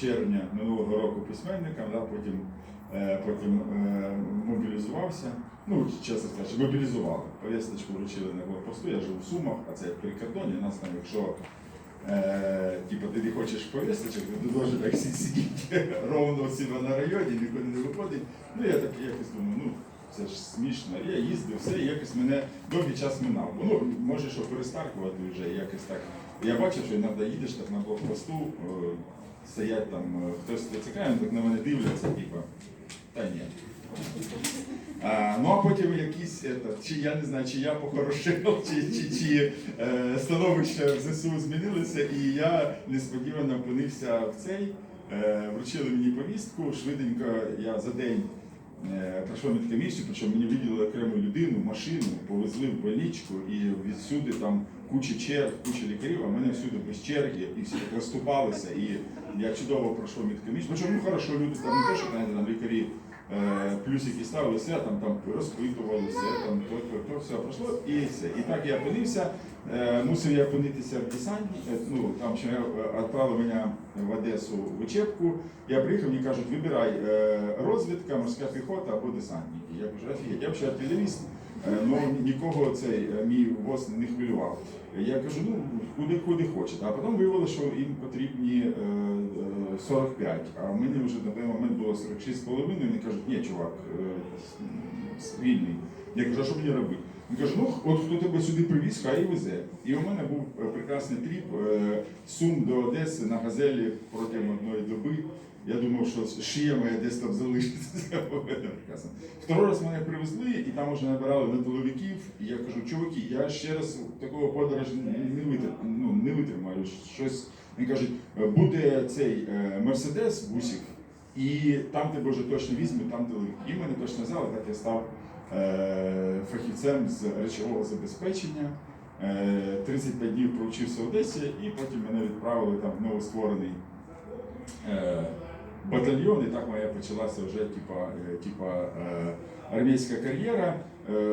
червня минулого року письменником, да, потім, е, потім е, мобілізувався. Ну, чесно скажу, мобілізували. Повісточку вручили на блокпосту, я жив у Сумах, а це при кордоні. У нас там, якщо е, типу, ти не хочеш повісточок, то ти должен так сидіти ровно у себе на районі, нікуди не виходить. Ну я так якось думаю, ну це ж смішно. Я їздив, все, і якось мене довгий час минав. Ну, може, що перестаркувати вже якось так. Я бачив, що іноді їдеш так на блокпосту, е, стоять там е, хтось зацікавлений, так на мене дивляться, типу, та ні. А, ну а потім якісь, это, чи я не знаю, чи я похорошив, чи, чи, чи е, становище в ЗСУ змінилося, і я несподівано опинився в цей. Е, вручили мені повістку, швиденько я за день е, пройшов медкомісію, причому мені виділили окрему людину, машину, повезли в больничку і відсюди там куча черг, куча лікарів, а мене всюди без черги, і всі так розступалися. І я чудово пройшов медкомісію. Причому ну, хорошо, люди там не те, що навіть, там лікарі плюсики ставили, все там, там розпитували, все там, то, то, то, все пройшло і все. І так я опинився. Е, мусив я опинитися в десанті. Е, ну, там ще е, відправили мене в Одесу в учебку. Я приїхав, мені кажуть, вибирай е, розвідка, морська піхота або десантники. Я кажу, офігеть, я взагалі артилеріст, е, ну нікого цей е, мій ВОЗ не хвилював. Я кажу, ну куди куди хочете. А потім виявилося, що їм потрібні е, е, 45, а мені вже на той момент було 46,5, і вони кажуть, ні, чувак, е, вільний. Я кажу, а що мені робити? Він каже, ну от хто тебе сюди привіз, хай і везе. І у мене був е, прекрасний тріп е, Сум до Одеси на газелі протягом одної доби. Я думав, що шия моя десь там залишиться. Второй раз мене привезли, і там вже набирали на тиловиків. І я кажу, чуваки, я ще раз такого подорожі не, не, витр, ну, не витримаю. Щось. Він кажуть, буде цей е, Мерседес бусик, і там тебе вже точно візьмуть, там тиловик. І мене точно взяли, так я став е, фахівцем з речового забезпечення. Е, 35 днів провчився в Одесі, і потім мене відправили там в новостворений е, батальйон, і так моя почалася вже типа, е, типа е, армійська кар'єра. Е,